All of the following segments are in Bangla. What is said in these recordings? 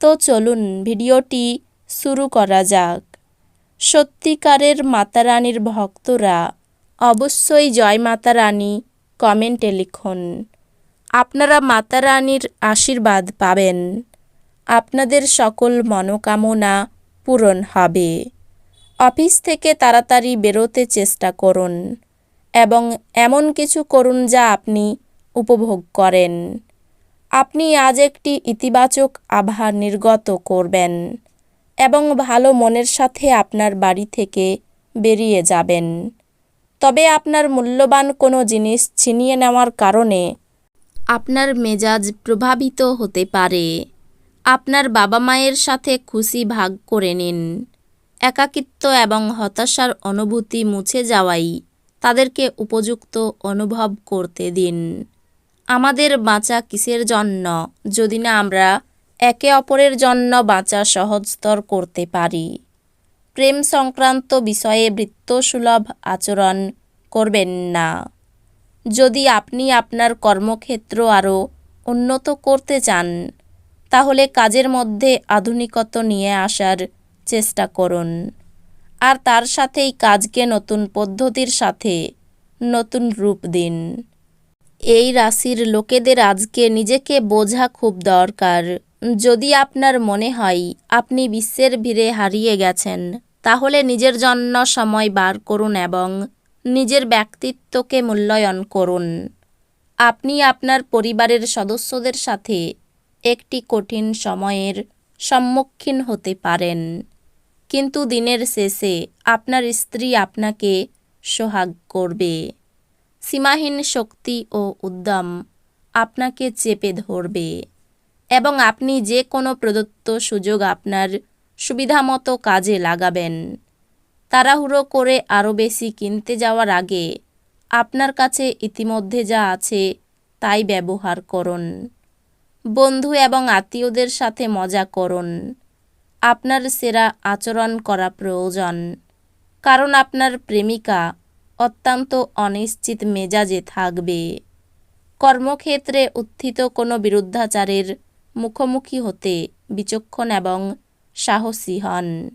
তো চলুন ভিডিওটি শুরু করা যাক। সত্যিকারের মাতারানীর ভক্তরা অবশ্যই জয় মাতা রানী কমেন্টে লিখুন। আপনারা মাতা রানীর আশীর্বাদ পাবেন। আপনাদের সকল মনোকামনা পূরণ হবে। অফিস থেকে তাড়াতাড়ি বেরোতে চেষ্টা করুন এবং এমন কিছু করুন যা আপনি উপভোগ করেন। আপনি আজ একটি ইতিবাচক আভা নির্গত করবেন এবং ভালো মনের সাথে আপনার বাড়ি থেকে বেরিয়ে যাবেন। তবে আপনার মূল্যবান কোনো জিনিস ছিনিয়ে নেওয়ার কারণে আপনার মেজাজ প্রভাবিত হতে পারে। আপনার বাবা মায়ের সাথে খুশি ভাগ করে নিন। একাকিত্ব এবং হতাশার অনুভূতি মুছে যাওয়াই তাদেরকে উপযুক্ত অনুভব করতে দিন। আমাদের বাঁচা কিসের জন্য? যদি না আমরা একে অপরের জন্য বাঁচা সহজতর করতে পারি। প্রেম সংক্রান্ত বিষয়ে বৃত্তসুলভ আচরণ করবেন না। যদি আপনি আপনার কর্মক্ষেত্র আরও উন্নত করতে চান, তাহলে কাজের মধ্যে আধুনিকত্ব নিয়ে আসার চেষ্টা করুন। আর তার সাথেই কাজকে নতুন পদ্ধতির সাথে নতুন রূপ দিন। এই রাশির লোকেদের আজকে নিজেকে বোঝা খুব দরকার। যদি আপনার মনে হয় আপনি বিশ্বের ভিড়ে হারিয়ে গেছেন, তাহলে নিজের জন্য সময় বার করুন এবং নিজের ব্যক্তিত্বকে মূল্যায়ন করুন। আপনি আপনার পরিবারের সদস্যদের সাথে একটি কঠিন সময়ের সম্মুখীন হতে পারেন, কিন্তু দিনের শেষে আপনার স্ত্রী আপনাকে সোহাগ করবে। সীমাহীন শক্তি ও উদ্যম আপনাকে চেপে ধরবে এবং আপনি যে কোনো প্রদত্ত সুযোগ আপনার সুবিধামতো কাজে লাগাবেন। তাড়াহুড়ো করে আরও বেশি কিনতে যাওয়ার আগে আপনার কাছে ইতিমধ্যে যা আছে তাই ব্যবহার করুন। বন্ধু এবং আত্মীয়দের সাথে মজা করুন। আপনার সেরা আচরণ করা প্রয়োজন। কারণ আপনার প্রেমিকা অত্যন্ত অনিশ্চিত মেজাজে থাকবে। কর্মক্ষেত্রে উত্থিত কোনো বিরুদ্ধাচারের মুখোমুখি হতে বিচক্ষণ এবং সাহসী হন।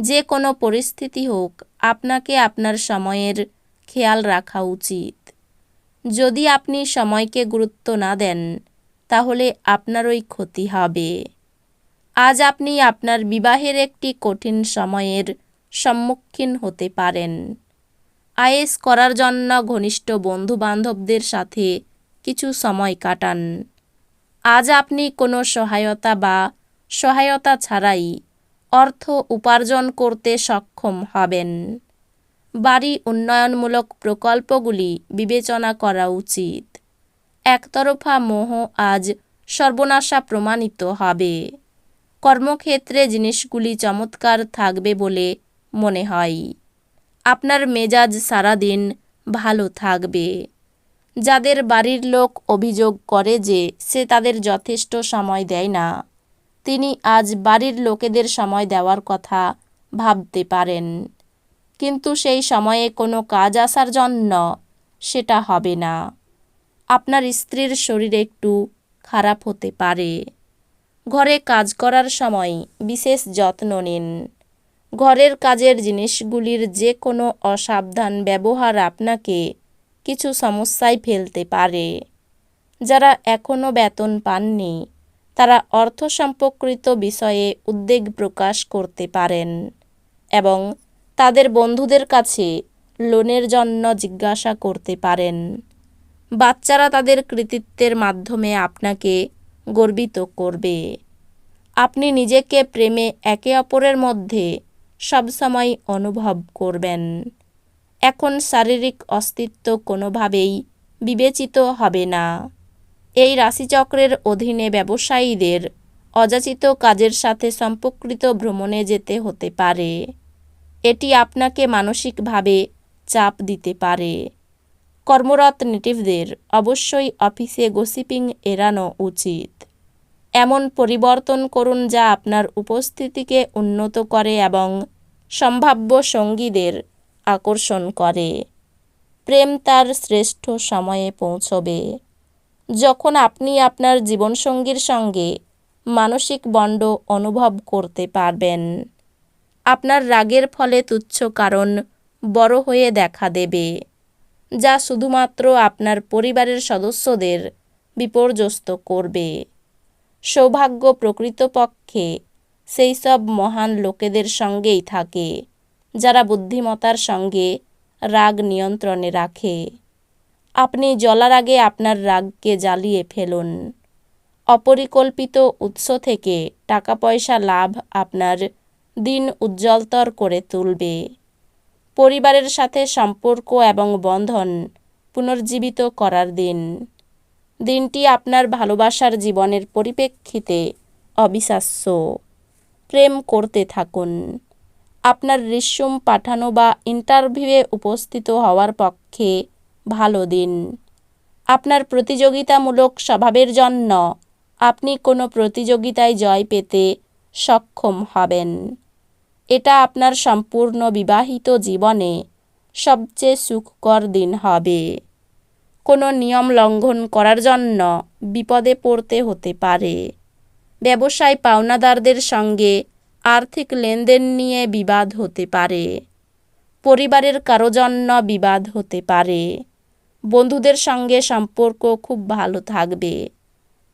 যে কোনো পরিস্থিতি হোক, আপনাকে আপনার সময়ের খেয়াল রাখা উচিত। যদি আপনি সময়কে গুরুত্ব না দেন, তাহলে আপনারই ক্ষতি হবে। আজ আপনি আপনার বিবাহের একটি কঠিন সময়ের সম্মুখীন হতে পারেন। আয়েস করার জন্য ঘনিষ্ঠ বন্ধু বান্ধবদের সাথে কিছু সময় কাটান। আজ আপনি কোনো সহায়তা বা সহায়তা ছাড়াই অর্থ উপার্জন করতে সক্ষম হবেন। বাড়ি উন্নয়নমূলক প্রকল্পগুলি বিবেচনা করা উচিত। একতরফা মোহ আজ সর্বনাশা প্রমাণিত হবে। কর্মক্ষেত্রে জিনিসগুলি চমৎকার থাকবে বলে মনে হয়। আপনার মেজাজ সারাদিন ভালো থাকবে। যাদের বাড়ির লোক অভিযোগ করে যে সে তাদের যথেষ্ট সময় দেয় না, তিনি আজ বাড়ির লোকেদের সময় দেওয়ার কথা ভাবতে পারেন। কিন্তু সেই সময়ে কোনো কাজ আসার জন্য সেটা হবে না। আপনার স্ত্রীর শরীর একটু খারাপ হতে পারে। ঘরে কাজ করার সময় বিশেষ যত্ন নিন। ঘরের কাজের জিনিসগুলির যে কোনো অসাবধান ব্যবহার আপনাকে কিছু সমস্যায় ফেলতে পারে। যারা এখনও বেতন পাননি, তারা অর্থ সম্পর্কিত বিষয়ে উদ্বেগ প্রকাশ করতে পারেন এবং তাদের বন্ধুদের কাছে লোনের জন্য জিজ্ঞাসা করতে পারেন। বাচ্চারা তাদের কৃতিত্বের মাধ্যমে আপনাকে গর্বিত করবে। আপনি নিজেকে প্রেমে একে অপরের মধ্যে সবসময় অনুভব করবেন। এখন শারীরিক অস্তিত্ব কোনোভাবেই বিবেচিত হবে না। এই রাশিচক্রের অধীনে ব্যবসায়ীদের অযাচিত কাজের সাথে সম্পর্কিত ভ্রমণে যেতে হতে পারে। এটি আপনাকে মানসিকভাবে চাপ দিতে পারে। কর্মরত নেটিভদের অবশ্যই অফিসে গসিপিং এড়ানো উচিত। এমন পরিবর্তন করুন যা আপনার উপস্থিতিকে উন্নত করে এবং সম্ভাব্য সঙ্গীদের আকর্ষণ করে। প্রেম তার শ্রেষ্ঠ সময়ে পৌঁছবে। যখন আপনি আপনার জীবনসঙ্গীর সঙ্গে মানসিক বন্ড অনুভব করতে পারবেন, আপনার রাগের ফলে তুচ্ছ কারণ বড় হয়ে দেখা দেবে, যা শুধুমাত্র আপনার পরিবারের সদস্যদের বিপর্যস্ত করবে। সৌভাগ্য প্রকৃতপক্ষে সেই সব মহান লোকেদের সঙ্গেই থাকে, যারা বুদ্ধিমতার সঙ্গে রাগ নিয়ন্ত্রণে রাখে। আপনি জলার আগে আপনার রাগকে জ্বালিয়ে ফেলুন। অপরিকল্পিত উৎস থেকে টাকা পয়সা লাভ আপনার দিন উজ্জ্বলতর করে তুলবে। পরিবারের সাথে সম্পর্ক এবং বন্ধন পুনর্জীবিত করার দিন। দিনটি আপনার ভালোবাসার জীবনের পরিপ্রেক্ষিতে অবিশ্বাস্য। প্রেম করতে থাকুন। আপনার রিস্যুম পাঠানো বা ইন্টারভিউয়ে উপস্থিত হওয়ার পক্ষে ভালো দিন। আপনার প্রতিযোগিতামূলক স্বভাবের জন্য আপনি কোনো প্রতিযোগিতায় জয় পেতে সক্ষম হবেন। এটা আপনার সম্পূর্ণ বিবাহিত জীবনে সবচেয়ে সুখকর দিন হবে। কোনো নিয়ম লঙ্ঘন করার জন্য বিপদে পড়তে হতে পারে। ব্যবসায় পাওনাদারদের সঙ্গে আর্থিক লেনদেন নিয়ে বিবাদ হতে পারে। পরিবারের কারও জন্য বিবাদ হতে পারে। বন্ধুদের সঙ্গে সম্পর্ক খুব ভালো থাকবে।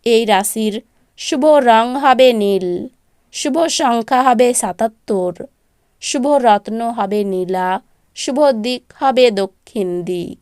এই রাশির শুভ রং হবে নীল, শুভ সংখ্যা হবে সাতাত্তর, শুভ রত্ন হবে নীলা, শুভ দিক হবে দক্ষিণ দিক।